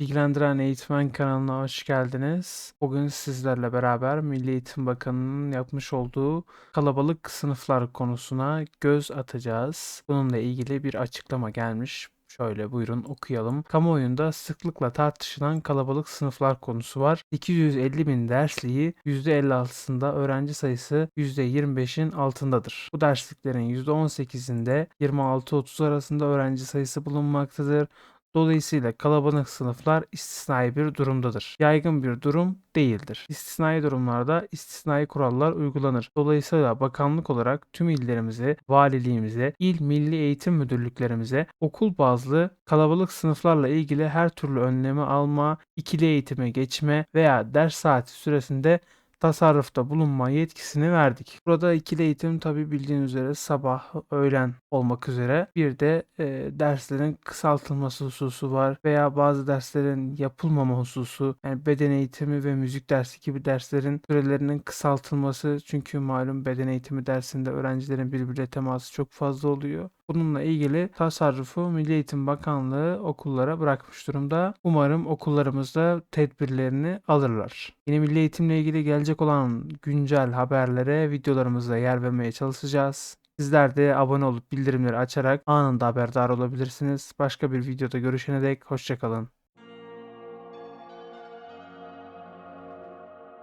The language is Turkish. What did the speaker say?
Bilgilendiren Eğitmen kanalına hoş geldiniz. Bugün sizlerle beraber Milli Eğitim Bakanı'nın yapmış olduğu kalabalık sınıflar konusuna göz atacağız. Bununla ilgili bir açıklama gelmiş. Şöyle buyurun okuyalım. Kamuoyunda sıklıkla tartışılan kalabalık sınıflar konusu var. 250 bin dersliği %56'sında öğrenci sayısı %25'in altındadır. Bu dersliklerin %18'inde 26-30 arasında öğrenci sayısı bulunmaktadır. Dolayısıyla kalabalık sınıflar istisnai bir durumdadır. Yaygın bir durum değildir. İstisnai durumlarda istisnai kurallar uygulanır. Dolayısıyla bakanlık olarak tüm illerimize, valiliğimize, il milli eğitim müdürlüklerimize okul bazlı kalabalık sınıflarla ilgili her türlü önlemi alma, ikili eğitime geçme veya ders saati süresinde tasarrufta bulunma yetkisini verdik. Burada ikili eğitim tabi bildiğiniz üzere sabah, öğlen olmak üzere bir de e, derslerin kısaltılması hususu var veya bazı derslerin yapılmama hususu yani beden eğitimi ve müzik dersi gibi derslerin sürelerinin kısaltılması çünkü malum beden eğitimi dersinde öğrencilerin birbiriyle teması çok fazla oluyor. Bununla ilgili tasarrufu Milli Eğitim Bakanlığı okullara bırakmış durumda. Umarım okullarımızda tedbirlerini alırlar. Yine milli eğitimle ilgili gelecek olan güncel haberlere videolarımızda yer vermeye çalışacağız. Sizler de abone olup bildirimleri açarak anında haberdar olabilirsiniz. Başka bir videoda görüşene dek hoşçakalın.